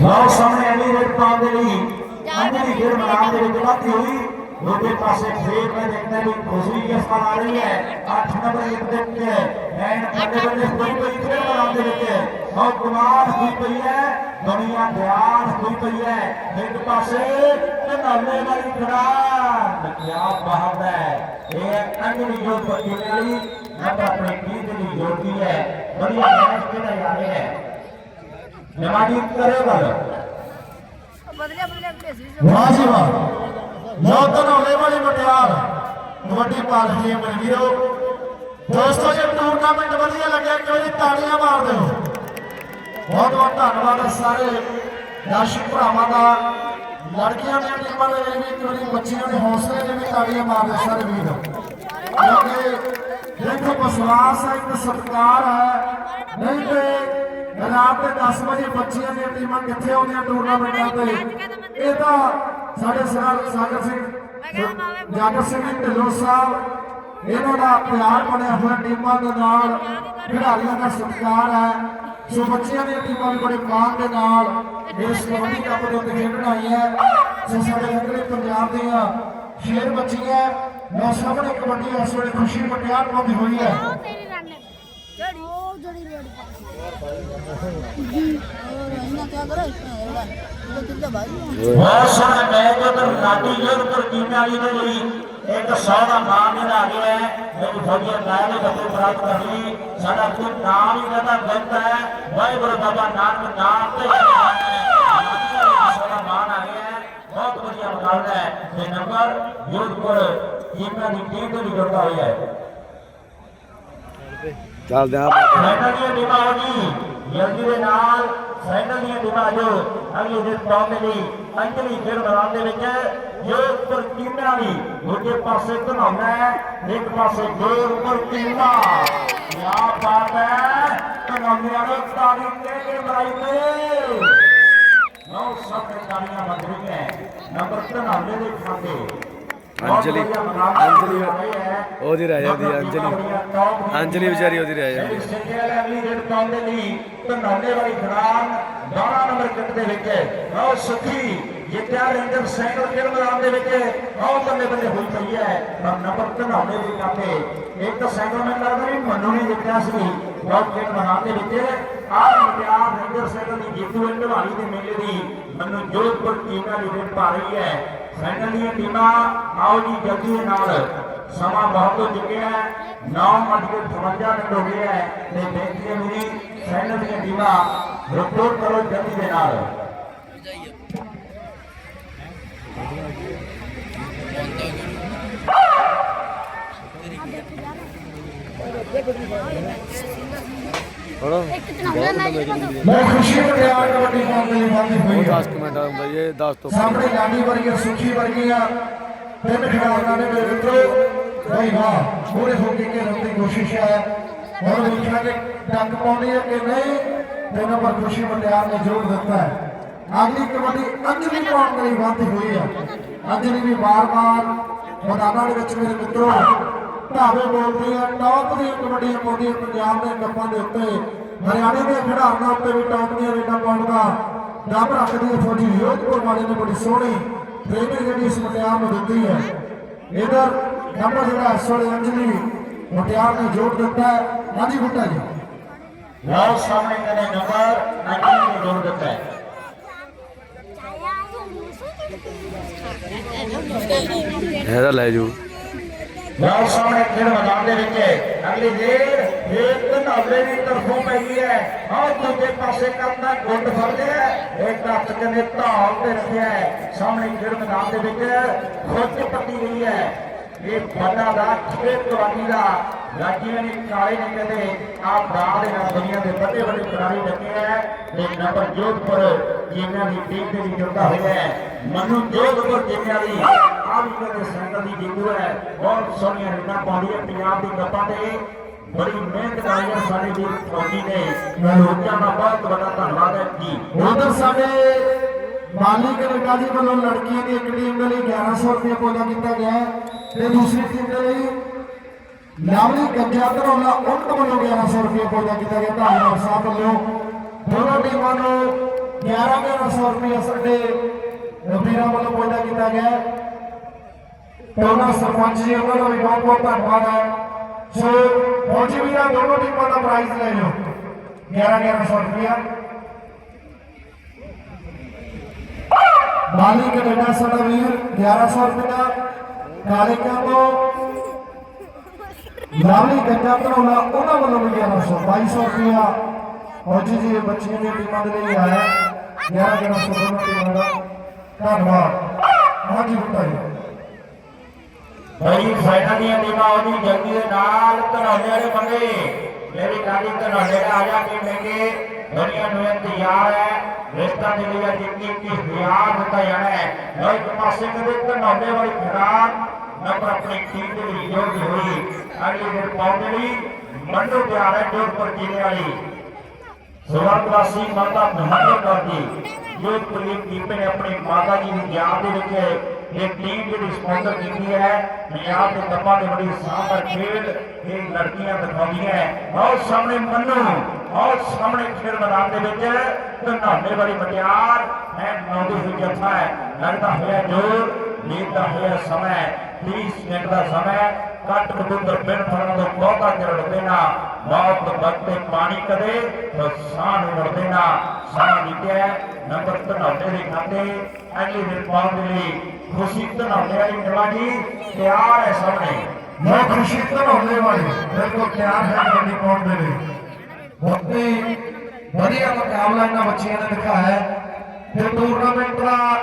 ਲਓ ਸਾਹਮਣੇ ਅਲੀ ਰੇਡ ਪਾਉਣ ਦੇ ਲਈ। ਅੰਜਲੀ ਗੇੜ ਮੈਦਾਨ ਦੇ ਵਿੱਚ ਵਾਧੀ ਹੋਈ। ਦੂਜੇ ਪਾਸੇ ਫੇਰ ਮੈਂ ਦੇਖਦਾ ਵੀ ਖੁਸ਼ੀ ਕਿਸ ਤਰ੍ਹਾਂ ਆ ਰਹੀ ਹੈ। 8 ਨੰਬਰ ਇੱਕ ਦੇ ਵਿੱਚ ਐਨ ਵੱਡੇ ਵੱਡੇ ਹੋਈ ਪਈ ਖੇਡ ਮੈਦਾਨ ਦੇ ਵਿੱਚ ਬਹੁਤ ਕਮਾਲ ਹੋਈ ਪਈ ਹੈ। ਦੁਨੀਆ ਧਿਆਨ ਹੋਈ ਪਈ ਹੈ। ਇੱਕ ਪਾਸੇ ਧਨਾਲੇ ਵਾਲੀ ਖੜਾ ਕੀ ਬਾਤ ਹੈ। ਇਹ ਅੰਜਲੀ ਜੋ ਪੱਕੀ ਵਾਲੀ ਨੰਬਰ ਆਪਣੇ ਕੀ ਦੀ ਜੋਤੀ ਹੈ। ਵਧੀਆ ਮੈਚ ਖੇਡਿਆ ਜਾ ਰਿਹਾ ਹੈ। ਕੁੜੀ ਸੀ ਵਾਹ ਜੀ ਵਾਹ। ਬਹੁਤ ਧਨੌਲੇ ਵਾਲੀ ਮਟਿਆਰ। ਕਬੱਡੀ ਪਾਲਦੀ ਹੈ ਮੇਰੇ ਵੀਰੋ। ਦੋਸਤੋ ਜੇ ਟੂਰਨਾਮੈਂਟ ਵਧੀਆ ਲੱਗਿਆ ਕਿ ਉਹਦੀ ਤਾੜੀਆਂ ਮਾਰ ਦਿਓ। ਬਹੁਤ ਬਹੁਤ ਧੰਨਵਾਦ ਸਾਰੇ ਦਰਸ਼ਕ ਭਰਾਵਾਂ ਦਾ। ਲੜਕੀਆਂ ਦੀਆਂ ਟੀਮਾਂ ਦੇ ਵੀ ਕਿਉਂ ਬੱਚੀਆਂ ਦੇ ਹੌਸਲੇ ਦੇ ਵੀ ਤਾੜੀਆਂ ਮਾਰ ਦਿਓ ਸਾਰੇ ਵੀਰ। ਕਿਉਂਕਿ ਦੇਖੋ ਵਿਸ਼ਵਾਸ ਹੈ ਇੱਕ ਸਤਿਕਾਰ ਹੈ। ਨਹੀਂ ਤੇ ਰਾਤ ਦੇ 10 ਵਜੇ ਬੱਚੀਆਂ ਦੀਆਂ ਟੀਮਾਂ ਕਿੱਥੇ ਆਉਂਦੀਆਂ ਟੂਰਨਾਮੈਂਟਾਂ ਤੇ? ਇਹ ਤਾਂ ਸਾਡੇ ਸਾਗਰ ਸਿੰਘ ਜਾਗਰ ਸਿੰਘ ਢਿੱਲੋਂ ਸਾਹਿਬ ਇਹਨਾਂ ਦਾ ਪਿਆਰ ਬਣਿਆ ਹੋਇਆ ਟੀਮਾਂ ਦੇ ਨਾਲ ਖਿਡਾਰੀਆਂ ਦਾ ਸਤਿਕਾਰ ਹੈ। ਸੋ ਬੱਚਿਆਂ ਦੀਆਂ ਟੀਮਾਂ ਵੀ ਬੜੇ ਮਾਣ ਦੇ ਨਾਲ ਇਸ ਕਬੱਡੀ ਕੱਪ ਦੇ ਉੱਤੇ ਖੇਡਣ ਆਈਆਂ ਸੋ ਸਾਡੇ ਅੰਗਲੇ ਪੰਜਾਬ ਦੀਆਂ ਸ਼ੇਰ ਬੱਚੀਆਂ ਮੈਂ ਸਾਹਮਣੇ ਕਬੱਡੀ ਇਸ ਵੇਲੇ ਖੁਸ਼ੀ ਮਟਿਆਰ ਪਾਉਂਦੀ ਹੋਈ ਹੈ। ಜಡಿ है बहुत नानक नाम आ गया है। बहुत बढ़िया मुकाबला है। नंबर योग पर टीम का टीम करता हुआ है। ਚੱਲਦੇ ਆ। ਫਾਈਨਲ ਦੀਆਂ ਟੀਮਾਂ ਹੋ ਜੀ ਜਲਦੀ ਦੇ ਨਾਲ ਫਾਈਨਲ ਦੀਆਂ ਟੀਮਾਂ ਜੋ ਅਗਲੇ ਦਿਨ ਪਾਉਣ ਦੇ ਲਈ ਅੰਜਲੀ ਖੇਡ ਮੈਦਾਨ ਦੇ ਵਿੱਚ ਜੋ ਟੀਮਾਂ ਦੀ ਦੂਜੇ ਪਾਸੇ ਧਨਾਉਣਾ ਹੈ। ਇੱਕ ਪਾਸੇ ਦੋ ਟੀਮਾਂ। ਕੀ ਬਾਤ ਹੈ ਧਨਾਉਣਿਆਂ ਨੇ ਤਾੜੀ ਦੇ ਮਰਾਈ ਤੇ। ਨੌ ਸੱਤ ਤਾੜੀਆਂ ਵੱਜ ਰਹੀਆਂ। ਨੰਬਰ ਧਨਾਉਣੇ ਦੇ ਖਾਤੇ। ਅੰਜਲੀ ਅੰਜਲੀ, ਉਹਦੀ ਰਹਿ ਜਾਂਦੀ ਹੈ, ਅੰਜਲੀ। ਅੰਜਲੀ ਵਿਚਾਰੀ ਉਹਦੀ ਰਹਿ ਜਾਂਦੀ ਹੈ। ਸਿੰਗਲ ਅਗਲੀ ਰੇਡ ਪਾਉਣ ਦੇ ਲਈ ਧਨਾਉਣੇ ਵਾਲੀ ਖਿਡਾਰਨ 12 ਨੰਬਰ ਕਿੱਟ ਦੇ ਵਿੱਚ ਨੌ ਸੁਖੀ ਜਿੱਤਿਆ ਰੇਂਜਰ ਸਾਈਕਲ ਖੇਡ ਮੈਦਾਨ ਦੇ ਵਿੱਚ ਬਹੁਤ ਬੱਲੇ ਬੱਲੇ ਹੋਈ ਪਈ ਹੈ ਪਰ ਨੰਬਰ ਧਨਾਉਣੇ ਦੇ ਕਾਤੇ ਇੱਕ ਸਾਈਕਲ ਮੈਨੂੰ ਲੱਗਦਾ ਵੀ ਮੰਨੂ ਨੇ ਜਿੱਤਿਆ ਸੀ ਬਹੁਤ ਖੇਡ ਮੈਦਾਨ ਦੇ ਵਿੱਚ ਆਹ ਮੁਟਿਆਰ ਰੇਂਜਰ ਸਾਈਕਲ ਦੀ ਜੀਤੂ ਢਵਾਲੀ ਦੇ ਮੇਲੇ ਦੀ। ਮੈਨੂੰ ਜੋਧਪੁਰ ਟੀਮਾਂ ਦੀ ਰੇਡ ਪਾ ਰਹੀ ਹੈ। ਫਾਈਨਲ ਦੀਆਂ ਟੀਮਾਂ ਆਓ ਜੀ ਜਲਦੀ ਦੇ ਨਾਲ ਸਮਾਂ ਬਹੁਤ ਹੋ ਚੁੱਕਿਆ ਹੈ। 9 ਵੱਜ ਕੇ 58 ਮਿੰਟ ਹੋ ਗਏ ਹੈ ਤੇ ਬੇਨਤੀ ਹੈ ਮੇਰੀ ਫਾਈਨਲ ਦੀਆਂ ਟੀਮਾਂ ਰਿਪੋਰਟ ਕਰੋ ਜਲਦੀ ਦੇ ਨਾਲ। ਮੈਂ ਖੁਸ਼ੀ ਮਟਿਆਰ ਕਬੱਡੀ ਪਾਉਣ ਲਈ ਵਾਧੀ ਹੋਈ ਹੈ। 10 ਮਿੰਟ ਆਉਂਦਾ ਇਹ 10 ਤੋਂ ਸਾਹਮਣੇ ਲਾਡੀ ਵਰਗੀਆਂ ਸੁਖੀ ਵਰਗੀਆਂ ਤਿੰਨ ਖਿਡਾਰੀਆਂ ਨੇ ਮੇਰੇ ਮਿੱਤਰੋ। ਭਾਈ ਵਾਹ ਪੂਰੇ ਹੋ ਕੇ ਕਰਨ ਦੀ ਕੋਸ਼ਿਸ਼ ਹੈ। ਹੁਣ ਕਿ ਡੱਕ ਪਾਉਣੀ ਹੈ ਕਿ ਨਹੀਂ ਤੇ ਨੰਬਰ ਖੁਸ਼ੀ ਮਟਿਆਰ ਨੇ ਜੋੜ ਦਿੱਤਾ ਹੈ। ਅਗਲੀ ਕਬੱਡੀ ਅੰਜਲੀ ਪਾਉਣ ਦੇ ਲਈ ਵਾਧੀ ਹੋਈ ਹੈ ਅੰਜਲੀ ਵੀ ਵਾਰ-ਵਾਰ ਮੈਦਾਨਾਂ ਦੇ ਵਿੱਚ ਮੇਰੇ ਮਿੱਤਰੋ ਢਾਵੇ ਬੋਲਦੀ ਹੈ ਟੌਪ ਦੀਆਂ ਕਬੱਡੀਆਂ ਪਾਉਂਦੀਆਂ ਪੰਜਾਬ ਦੇ ਕੱਪਾਂ ਦੇ ਉੱਤੇ। ਹਰਿਆਣੇ ਦੇ ਖਿਡਾਰੀਆਂ ਉੱਤੇ ਵੀ ਟੌਪ ਦੀਆਂ ਰੇਡਾਂ ਪਾਉਣ ਦਾ ਰੱਬ ਰੱਖਦੀ ਹੈ ਫੌਜੀ ਯੋਧਪੁਰ ਵਾਲੇ ਨੇ ਬੜੀ ਸੋਹਣੀ ਟ੍ਰੇਨਿੰਗ ਜਿਹੜੀ ਇਸ ਮੁਟਿਆਰ ਨੂੰ ਦਿੱਤੀ ਹੈ। ਇਧਰ ਨੰਬਰ ਜਿਹੜਾ ਇਸ ਵੇਲੇ ਅੰਜਲੀ ਮੁਟਿਆਰ ਨੇ ਜੋੜ ਦਿੱਤਾ ਹੈ। ਹਾਂਜੀ ਗੁੱਟਾ ਜੀ। ਲਓ ਸਾਹਮਣੇ ਕਹਿੰਦੇ ਨੰਬਰ 19 ਨੂੰ ਜੋੜ ਦਿੱਤਾ ਹੈ। ਇਹਦਾ ਲੈ ਜੂ ਲਓ ਸਾਹਮਣੇ ਖੇਡ ਮੈਦਾਨ ਦੇ ਵਿੱਚ ਅਗਲੀ ਦੇਰ ਇੱਕ ਧਨਾਲੇ ਦੀ ਤਰਫੋਂ ਪੈ ਗਈ ਹੈ। ਆਹ ਦੂਜੇ ਪਾਸੇ ਕਰਨਾ ਗੁੱਡ ਫੜਦੇ ਹੈ। ਇੱਕ ਹੱਥ ਕਹਿੰਦੇ ਧੌਲ ਤੇ ਰੱਖਿਆ ਹੈ। ਸਾਹਮਣੇ ਖੇਡ ਮੈਦਾਨ ਦੇ ਵਿੱਚ ਖੁੱਜ ਪੱਟੀ ਗਈ ਹੈ। ਇਹ ਬੰਦਾ ਦਾ ਖੇਡ ਕਵਾਨੀ ਦਾ ਰਾਜੀਆਂ ਨੇ ਕਾਲੇ ਨੇ ਕਹਿੰਦੇ ਆ ਬਰਾ ਨਾਲ ਦੁਨੀਆ ਦੇ ਵੱਡੇ ਵੱਡੇ ਖਿਡਾਰੀ ਲੱਗੇ ਹੈ ਤੇ ਨੰਬਰ ਜੋਧਪੁਰ, ਜਿਨ੍ਹਾਂ ਦੀ ਟੀਮ ਦੇ ਵੀ ਜੁੜਦਾ ਹੋਇਆ ਹੈ। ਮਨੂ ਜੋਧਪੁਰ ਜਿਨ੍ਹਾਂ ਦੀ ਆ ਵੀ ਕਹਿੰਦੇ ਸੰਗਤ ਦੀ ਜੇਤੂ ਹੈ। ਬਹੁਤ ਸੋਹਣੀਆਂ ਰਿੰਨਾਂ ਪਾਉਂਦੀ ਹੈ ਪੰਜਾਬ ਦੀ ਕੱਪਾਂ ਤੇ। ਬੜੀ ਮਿਹਨਤ ਕਰਾਈ ਸਾਡੇ ਵੀਰ ਫੌਜੀ ਨੇ। ਲੋਕਾਂ ਦਾ ਬਹੁਤ ਵੱਡਾ ਧੰਨਵਾਦ ਹੈ ਜੀ। ਉਧਰ ਸਾਡੇ ਮਾਲੀ ਕਨੇਡਾ ਜੀ ਵੱਲੋਂ ਲੜਕੀਆਂ ਦੀ ਇੱਕ ਟੀਮ ਦੇ ਲਈ 1100 ਰੁਪਏ ਪੌਦਾ ਕੀਤਾ ਗਿਆ ਤੇ ਦੂਸਰੀ ਟੀਮ ਦੇ ਲਈ ਲਾਵਲੀ ਗੱਜਾ ਧਰੋਲਾ ਉਹਨਾਂ ਵੱਲੋਂ 1100 ਰੁਪਏ ਪੌਦਾ ਕੀਤਾ ਗਿਆ ਧੰਨਵਾਦ ਸਾਹਿਬ ਵੱਲੋਂ ਦੋਨੋਂ ਟੀਮਾਂ ਨੂੰ 11 1100 ਰੁਪਏ ਸਾਡੇ ਵੀਰਾਂ ਵੱਲੋਂ ਪੌਦਾ ਕੀਤਾ ਗਿਆ ਹੈ ਤੇ ਉਹਨਾਂ ਸਰਪੰਚ ਜੀ ਉਹਨਾਂ ਦਾ ਵੀ ਬਹੁਤ ਬਹੁਤ ਧੰਨਵਾਦ ਹੈ ਸੋ ਫੌਜੀ ਵੀਰਾਂ ਦੋਨੋਂ ਟੀਮਾਂ ਦਾ ਪ੍ਰਾਈਜ਼ ਲੈ ਲਓ 11 1100 ਰੁਪਇਆ ਮਾਲੀ ਕੈਨੇਡਾ ਸਾਡਾ ਵੀਰ 1100 ਰੁਪਇਆ ਕਾਲਿਕਾ ਤੋਂ ਲਾਵਲੀ ਗੱਜਾ ਧਰੋਲਾ ਉਹਨਾਂ ਵੱਲੋਂ ਵੀ 1100 2200 ਰੁਪਇਆ ਫੌਜੀ ਜੀ, ਬੱਚੀਆਂ ਦੀਆਂ ਟੀਮਾਂ ਦੇ ਲਈ ਆਇਆ। 11 1100 ਦੋਨੋਂ ਟੀਮਾਂ ਦਾ ਧੰਨਵਾਦ। ਹਾਂਜੀ ਬੁੱਟਾ ਜੀ। ਬਈ, ਸਾਈਡਾਂ ਦੀਆਂ ਟੀਮਾਂ ਉਹਦੀ ਜਲਦੀ ਦੇ ਨਾਲ ਘਰਾਣੇ ਵਾਲੇ ਬੰਦੇ। ਮੇਰੀ ਗਾੜੀ ਘਰਾਣੇ ਦਾ ਆ ਜਾ ਕੇ ਲੈ ਦੁਨੀਆ ਨੂੰ ਇੰਤਜ਼ਾਰ ਹੈ। ਰਿਸ਼ਤਾ ਦੇ ਲਈ ਅੱਜ ਇੱਕ ਇੱਕ ਹਜ਼ਾਰ ਜਾਣਾ ਹੈ। ਲਓ ਪਾਸੇ ਕਦੇ ਘਰਾਣੇ ਵਾਲੀ ਖਿਡਾਰ ਨੰਬਰ ਆਪਣੀ ਟੀਮ ਦੇ ਲਈ ਜੋੜਦੀ ਹੋਈ ਅਗਲੀ ਦਿਨ ਪਾਉਣ ਦੇ ਲਈ ਮਾਤਾ ਮਹਿੰਦਰ ਕੌਰ ਜੋ। ਪ੍ਰੀਤ ਦੀਪੇ ਨੇ ਆਪਣੀ ਮਾਤਾ ਜੀ ਦੀ ਯਾਦ ਦੇ ਵਿੱਚ ਇਹ ਟੀਮ ਜਿਹੜੀ ਸਪਾਂਸਰ ਕੀਤੀ ਹੈ ਪੰਜਾਬ ਦੇ ਕੱਪਾਂ ਦੇ ਬੜੀ ਸ਼ਾਨਦਾਰ ਖੇਡ ਇਹ ਲੜਕੀਆਂ ਦਿਖਾਉਂਦੀਆਂ ਹੈ। ਆਓ ਸਾਹਮਣੇ ਮੰਨੋ ਆਓ ਸਾਹਮਣੇ ਖੇਡ ਮੈਦਾਨ ਦੇ ਵਿੱਚ ਧਨਾਡੇ ਵਾਲੀ ਮਟਿਆਰ ਹੈ ਨੌਂਦੀ ਹੋਈ ਜੱਥਾ ਹੈ। ਲੱਗਦਾ ਹੋਇਆ ਜੋਰ, ਨੀਂਦਾ ਹੋਇਆ ਸਮਾਂ 30 ਮਿੰਟ ਦਾ ਸਮਾਂ ਹੈ। ਕੱਟ ਬਦੁੰਦਰ ਪਿੰਡ ਫੜਨ ਤੋਂ ਬਹੁਤਾ ਚਿਰ ਲੁਕੇ ਮੌਤ ਵਕਤੇ ਪਾਣੀ ਕਦੇ ਸਾਹ ਨੂੰ ਮੁੜਦੇ ਨਾ। ਸਾਹ ਨਿਕਿਆ ਨੰਬਰ ਧਨਾਡੇ ਦੇ ਖਾਤੇ। ਅਗਲੀ ਦਿਨ ਪਾਉਣ ਦੇ ਲਈ ਖੁਸ਼ੀ ਧਨਾਡੇ ਵਾਲੀ ਨਿਵਾਜੀ ਤਿਆਰ ਹੈ ਸਾਹਮਣੇ। ਮੈਂ ਖੁਸ਼ੀ ਧਨੌਲੇ ਵਾਲੀ, ਬਿਲਕੁਲ ਤਿਆਰ ਹੈ ਕਬੱਡੀ ਪਾਉਣ ਦੇ ਲਈ। ਬਹੁਤ ਹੀ ਵਧੀਆ ਮੁਕਾਬਲਾ ਇਹਨਾਂ ਬੱਚਿਆਂ ਨੇ ਦਿਖਾਇਆ ਹੈ। ਤੇ ਟੂਰਨਾਮੈਂਟ ਦਾ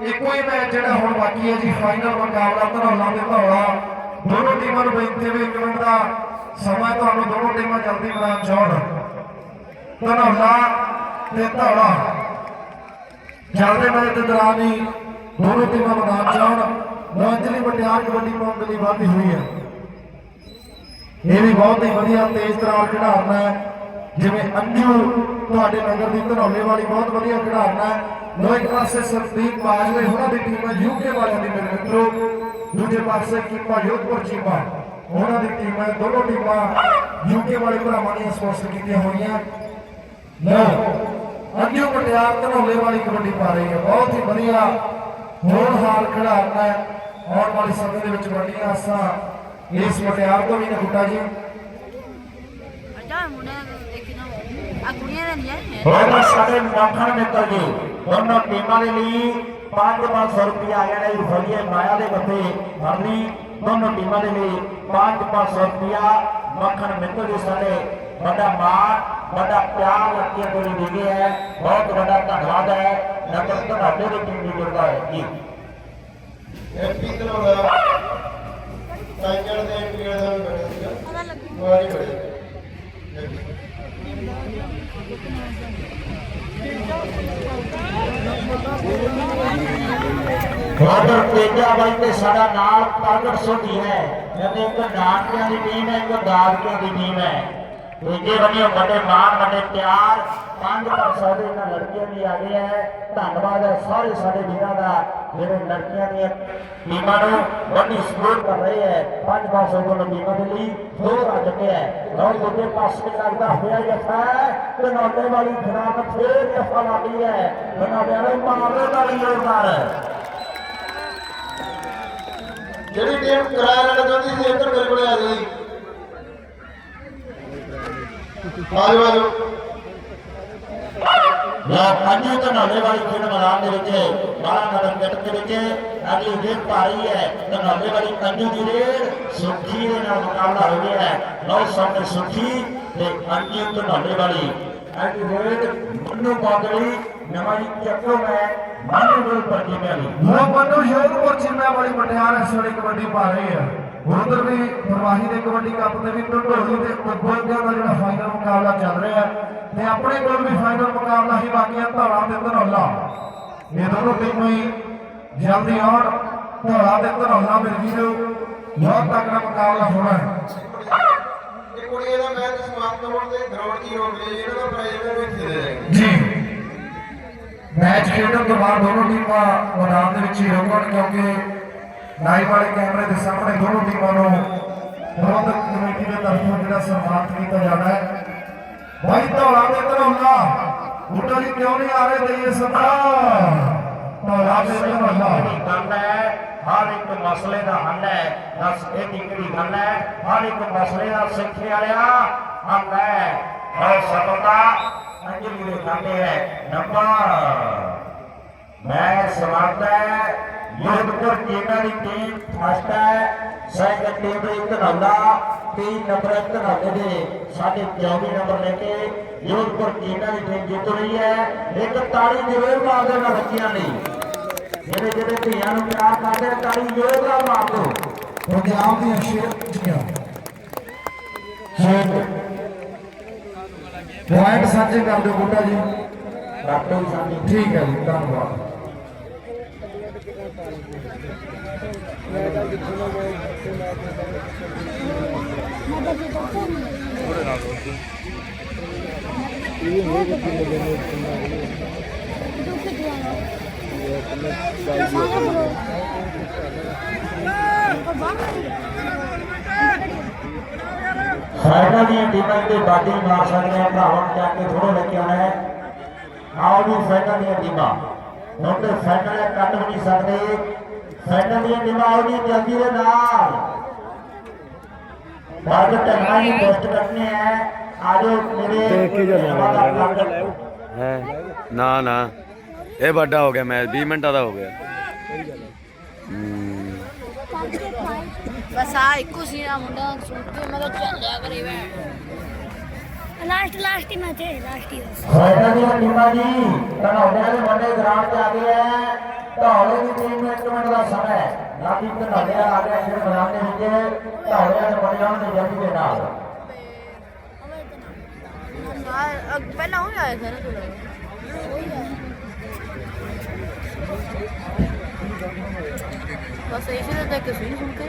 ਇੱਕੋ ਹੀ ਮੈਚ ਜਿਹੜਾ ਹੁਣ ਬਾਕੀ ਹੈ ਜੀ ਫਾਈਨਲ ਮੁਕਾਬਲਾ ਧਨੌਲਾ ਤੇ ਧੌਲਾ ਦੋਨੋਂ ਟੀਮਾਂ ਨੂੰ ਬੇਨਤੀ ਹੈ ਵੀ ਮਿੰਟ ਦਾ ਸਮਾਂ ਤੁਹਾਨੂੰ ਦੋਨੋਂ ਟੀਮਾਂ ਜਲਦੀ ਮੈਦਾਨ ਚਾਉਣ ਧਨੌਲਾ ਤੇ ਧੌਲਾ ਚੱਲਦੇ ਮੈਚ ਦੇ ਦੌਰਾਨ ਹੀ ਦੋਨੋਂ ਟੀਮਾਂ ਮੈਦਾਨ ਚਾਉਣ ਲੋਂਜਲੀ ਮਟਿਆਰ ਕਬੱਡੀ ਪਾਉਣ ਦੇ ਲਈ ਵਾਧੀ ਹੋਈ ਹੈ। ਇਹ ਵੀ ਬਹੁਤ ਹੀ ਵਧੀਆ ਤੇਜ਼ ਤਰਾਰ ਖਿਡਾਰਨ ਹੈ। ਜਿਵੇਂ ਅੰਜੂ, ਤੁਹਾਡੇ ਨਗਰ ਦੀ ਧਨੌਲੇ ਵਾਲੀ ਬਹੁਤ ਵਧੀਆ ਖਿਡਾਰਨ ਹੈ। ਇੱਕ ਪਾਸੇ ਸਰਦੀਪ ਬਾਜਵੇ ਉਹਨਾਂ ਦੀ ਟੀਮ ਹੈ ਯੂਕੇ ਵਾਲਿਆਂ ਦੀ ਮੇਰੇ ਮਿੱਤਰੋ। ਦੂਜੇ ਪਾਸੇ ਕੀਪਾ ਯੋਧਪੁਰ ਚੀਮਾ ਉਹਨਾਂ ਦੀ ਟੀਮ ਹੈ ਦੋਨੋਂ ਟੀਮਾਂ ਯੂਕੇ ਵਾਲੇ ਭਰਾਵਾਂ ਦੀਆਂ ਸਪਾਂਸਰ ਕੀਤੀਆਂ ਹੋਈਆਂ। ਲੋ ਅੰਜੂ ਪਟਿਆਲ ਧਨੌਲੇ ਵਾਲੀ ਕਬੱਡੀ ਪਾ ਰਹੀ ਹੈ। ਬਹੁਤ ਹੀ ਵਧੀਆ ਹੋਣਹਾਰ ਖਿਡਾਰਨ ਹੈ। ਆਉਣ ਵਾਲੀ ਸਮੇਂ ਦੇ ਵਿੱਚ ਵੱਡੀਆਂ ਆਸਾਂ ਇਸ ਮਟਿਆਰ ਤੋਂ ਵੀ ਨੇ ਗੁੱਟਾ ਜੀ। ਅੱਛਾ ਮੁੰਡਾ ਆ ਕੁੜੀਆਂ ਦੇ ਨਹੀਂ ਆਏ ਹੋਰ ਸਾਡੇ ਮੱਖਣ ਮਿੱਤਰ ਜੀ ਦੋਨੋਂ ਟੀਮਾਂ ਦੇ ਲਈ 5-500 ਰੁਪਏ ਆ ਗਿਆ ਜੀ ਫੌਜੀਏ ਮਾਇਆ ਦੇ ਬੱਤੇ ਫਰਨੀ ਦੋਨੋਂ ਟੀਮਾਂ ਦੇ ਲਈ 5-500 ਰੁਪਿਆ ਮੱਖਣ ਮਿੱਤਰ ਜੀ ਸਾਡੇ। ਵੱਡਾ ਮਾਣ ਵੱਡਾ ਪਿਆਰ ਲੱਗੇ ਕੋਲ ਦੇ ਹੈ ਬਹੁਤ ਵੱਡਾ ਧੰਨਵਾਦ ਹੈ ਨੰਬਰ ਤੁਹਾਡੇ ਦੀ ਟੀਮ ਦੀ ਜੁੜਦਾ ਹੈ। ਜੀ। ਐਪੀ ਧਨੌਲਾ ਸਾਈਕਲ ਦੇ ਪੀਰੀਅਡ ਦਾ ਵੀ ਬਣੇ ਸੀਗਾ। ਵਾਰੀ ਬੜੇ। ਬਾਦਰ ਤੇਜਾ ਬਾਈ ਤੇ ਸਾਡਾ ਨਾਲ ਪ੍ਰਗਟ ਸੋਢੀ ਹੈ। ਕਹਿੰਦੇ ਇੱਕ ਨਾਟਕਿਆਂ ਦੀ ਟੀਮ ਹੈ, ਇੱਕ ਦਾਦਕਿਆਂ ਦੀ ਟੀਮ ਹੈ। ਤੀਜੇ ਬੰਨੇ ਵੱਡੇ ਮਾਣ, ਵੱਡੇ ਪਿਆਰ, ਪੰਜ ਪਰ ਸਾਡੇ ਇਹਨਾਂ ਲੜਕੀਆਂ ਵੀ ਆ ਗਏ ਹੈ। ਧੰਨਵਾਦ ਹੈ ਸਾਰੇ ਸਾਡੇ ਵੀਰਾਂ ਦਾ, ਜਿਹੜੇ ਲੜਕੀਆਂ ਦੀਆਂ ਟੀਮਾਂ ਨੂੰ ਵੱਡੀ ਸਪੋਰਟ ਕਰ ਰਹੇ ਹੈ। ਪੰਜ ਪਾਸੇ ਕੋਲ ਟੀਮਾਂ ਦੇ ਲਈ ਹੋਰ ਆ ਚੁੱਕੇ ਹੈ। ਲਓ ਦੂਜੇ ਪਾਸੇ ਲੱਗਦਾ ਹੋਇਆ ਜੱਫਾ ਤੇ ਨੌਲੇ ਵਾਲੀ ਖਿਡਾਰਨ ਫੇਰ ਜੱਫਾ ਲਾਦੀ ਹੈ। ਉਹਨਾਂ ਦੇ ਮਾਰਦੇ ਵਾਲੀ ਜ਼ੋਰਦਾਰ ਜਿਹੜੀ ਟੀਮ ਕਿਰਾਇਆ ਲੈਣਾ ਚਾਹੁੰਦੀ ਸੀ, ਇੱਧਰ ਮੇਰੇ ਕੋਲੇ ਆ ਜਾਈ ਆਜੋ ਆਜੋ ਲੋ ਪੰਜੇ ਧਨਾਲੇ ਵਾਲੀ ਖੇਡ ਮੈਦਾਨ ਦੇ ਵਿੱਚ 12 ਨੰਬਰ ਮਿੰਟ ਦੇ ਵਿੱਚ ਅਗਲੀ ਗੇਮ ਭਾਰੀ ਹੈ। ਧਨਾਲੇ ਵਾਲੀ ਕੰਜੂ ਦੀ ਰੇਡ ਸੁਖੀ ਦੇ ਨਾਲ ਮੁਕਾਬਲਾ ਹੋ ਗਿਆ ਹੈ। ਲੋ ਸਾਹਮਣੇ ਸੁਖੀ ਤੇ ਅੰਜੂ ਧਨਾਲੇ ਵਾਲੀ। ਅਗਲੀ ਰੇਡ ਮੰਨੂ ਬਾਦਲੀ ਨਵਾਂ ਚੱਕੋ ਮੈਂ? ਮਾਨੂ ਨੂੰ ਪਰਜੀ ਮਿਲੀ ਲੋ ਮੰਨੂ ਸ਼ੋਧਪੁਰ ਚੀਮਾ ਵਾਲੀ ਮਟਿਆਰ ਇਸ ਵੇਲੇ ਕਬੱਡੀ ਪਾ ਰਹੀ ਹੈ। ਉਧਰ ਵੀ ਪ੍ਰਵਾਹੀ ਦੇ ਕਬੱਡੀ ਕੱਪ ਦੇ ਵੀ ਢੋਲੀ ਤੇ ਉੱਬਲਦਿਆਂ ਦਾ ਜਿਹੜਾ ਫਾਈਨਲ ਮੁਕਾਬਲਾ ਚੱਲ ਰਿਹਾ ਹੈ ਤੇ ਆਪਣੇ ਕੋਲ ਵੀ ਫਾਈਨਲ ਮੁਕਾਬਲਾ ਹੀ ਬਾਕੀ ਹੈ ਧੌਲਾ ਤੇ ਧਨੌਲਾ। ਇਹ ਦੋਨੋਂ ਟੀਮਾਂ ਹੀ ਜਲਦੀ ਆਉਣ ਧੌਲਾ ਤੇ ਧਨੌਲਾ ਮੇਰੇ ਵੀਰੋ ਬਹੁਤ ਤਕੜਾ ਮੁਕਾਬਲਾ ਹੋਣਾ ਹੈ। ਇਹ ਕੁੜੀਆਂ ਦਾ ਮੈਚ ਸਮਾਪਤ ਹੋਣ ਤੇ ਗਰਾਊਂਡ ਦੀ ਰੋਕ ਲਈ ਦਾ ਪ੍ਰਾਈਜ਼ ਇਹਨਾਂ ਨੂੰ ਇੱਥੇ ਦੇ ਦੇਣਗੇ ਜੀ। ਮੈਚ ਖੇਡਣ ਤੋਂ ਬਾਅਦ ਦੋਨੋਂ ਟੀਮਾਂ ਮੈਦਾਨ ਦੇ ਵਿੱਚ ਹੀ ਰੁਕਣ ਕਿਉਂਕਿ ਲਾਈਵ ਵਾਲੇ ਕੈਮਰੇ ਦੇ ਸਾਹਮਣੇ ਦੋਨੋਂ ਟੀਮਾਂ ਨੂੰ ਪ੍ਰਬੰਧਕ ਕਮੇਟੀ ਦੇ ਤਰਫੋਂ ਜਿਹੜਾ ਸਨਮਾਨਿਤ ਕੀਤਾ ਜਾਣਾ ਹੈ। ਭਾਈ ਧੌਲਾ ਤੇ ਧਰੌਲਾ। ਬੁੱਟਾ ਜੀ ਕਿਉਂ ਨਹੀਂ ਆ ਰਹੇ? ਦਈਏ ਸਤਾ ਧੌਲਾ ਤੇ ਧਰੌਲਾ। ਗੱਲ ਹੈ। ਹਰ ਇੱਕ ਮਸਲੇ ਦਾ ਹੱਲ ਹੈ। ਦੱਸ ਇਹ ਕਿਹੜੀ ਗੱਲ ਹੈ? ਹਰ ਇੱਕ ਮਸਲੇ ਦਾ ਸਿੱਖੇ ਵਾਲਿਆ ਹੱਲ ਹੈ। ਔਰ ਸਤਤਾ ਅੰਜਲੀ ਦੇ ਖਾਤੇ ਹੈ ਨੰਬਰ ਮੈਂ ਸਮਾਪਤ ਹੈ ਯੋਧਪੁਰ ਜੇਨਾ ਦੀ ਟੀਮ ਫਸਟ ਹੈ ਸੈਕੰਡ ਟੀਮ ਦੇ ਇੱਕ ਧਨੌਲਾ ਤੀਨ ਨੰਬਰ ਇੱਕ ਧਨੌਲੇ ਦੇ ਸਾਡੇ 24 ਨੰਬਰ ਲੈ ਕੇ ਯੋਧਪੁਰ ਜੇਨਾ ਦੀ ਟੀਮ ਜਿੱਤ ਰਹੀ ਹੈ ਇੱਕ ਤਾੜੀ ਜ਼ਰੂਰ ਮਾਰ ਦੇਣਾ ਬੱਚਿਆਂ ਲਈ ਜਿਹੜੇ ਜਿਹੜੇ ਧੀਆਂ ਨੂੰ ਪਿਆਰ ਕਰਦੇ ਆ, ਤਾੜੀ ਜ਼ਰੂਰ ਨਾਲ ਮਾਰ ਦਿਓ ਪੰਜਾਬ ਦੀਆਂ ਸ਼ੇਰ ਜੀਆਂ ਪੁਆਇੰਟ ਸਾਂਝੇ ਕਰ ਦਿਓ ਬੁੱਟਾ ਜੀ ਡਾਕਟਰ ਸਾਡੀ ਠੀਕ ਹੈ ਜੀ ਧੰਨਵਾਦ ਸਾਈਡਾਂ ਦੀਆਂ ਟੀਮਾਂ ਤੇ ਬਾਜੀ ਮਾਰ ਸਕਦੀਆਂ ਭਰਾਵਾਂ ਨੂੰ ਜਾ ਕੇ ਥੋੜੇ ਲੈ ਕੇ ਆਉਣਾ ਹੈ। ਆਓ ਵੀ ਸਾਈਡਾਂ ਦੀਆਂ ਟੀਮਾਂ। ਕਿਉਂਕਿ ਸਾਈਡਾਂ ਨੇ ਕੱਟ ਵੀ ਨਹੀਂ ਸਕਦੇ। ਸਾਈਡਾਂ ਦੀਆਂ ਟੀਮਾਂ ਆਓ ਜੀ ਜਲਦੀ ਦੇ ਨਾਲ। ਬਾਅਦ ਟੰਗਾ ਹੀ ਬੈਸਟ ਕਰਨੇ ਹੈ। ਆਜੋ ਮੇਰੇ ਦੇਖ ਕੇ ਚੱਲਣਾ ਹੈ। ਨਾ ਨਾ। ਇਹ ਵੱਡਾ ਹੋ ਗਿਆ ਮੈਚ 20 ਮਿੰਟਾਂ ਦਾ ਹੋ ਗਿਆ। ਹੂੰ। ਬਸ ਆ ਇੱਕੋ ਸੀ ਨਾ ਮੁੰਡਾ ਸੁਣ ਕੇ ਮੈਂ ਤਾਂ ਚੱਲਿਆ ਕਰੇ ਵੇ ਲਾਸਟ ਲਾਸਟ ਹੀ ਮੈਚ ਹੈ ਲਾਸਟ ਹੀ ਬਸ। ਸਾਈਡਾਂ ਦੀਆਂ ਟੀਮਾਂ ਜੀ ਧਨੌਲਿਆਂ ਦੇ ਵੱਡੇ ਗਰਾਊਂਡ ਤੇ ਆ ਗਏ ਹੈ ਧੌਲੇ ਦੀ ਟੀਮ ਨੂੰ 1 ਮਿੰਟ ਦਾ ਸਮਾਂ ਹੈ। ਲਾਡੀ ਧਨੌਲਿਆਂ ਆ ਗਿਆ ਜਿਹੜੇ ਮੈਦਾਨ ਦੇ ਵਿੱਚ। ਧੌਲਿਆਂ ਦੇ ਵੱਡੇ ਦੇ ਜਲਦੀ ਦੇ ਨਾਲ। ਪਹਿਲਾਂ ਹੋ ਜਾਇਆ ਸਰ ਥੋੜਾ ਬਸ ਇਸੇ ਦਾ ਤਾਂ ਇੱਕ ਸੁਣ ਸੁਣ ਕੇ।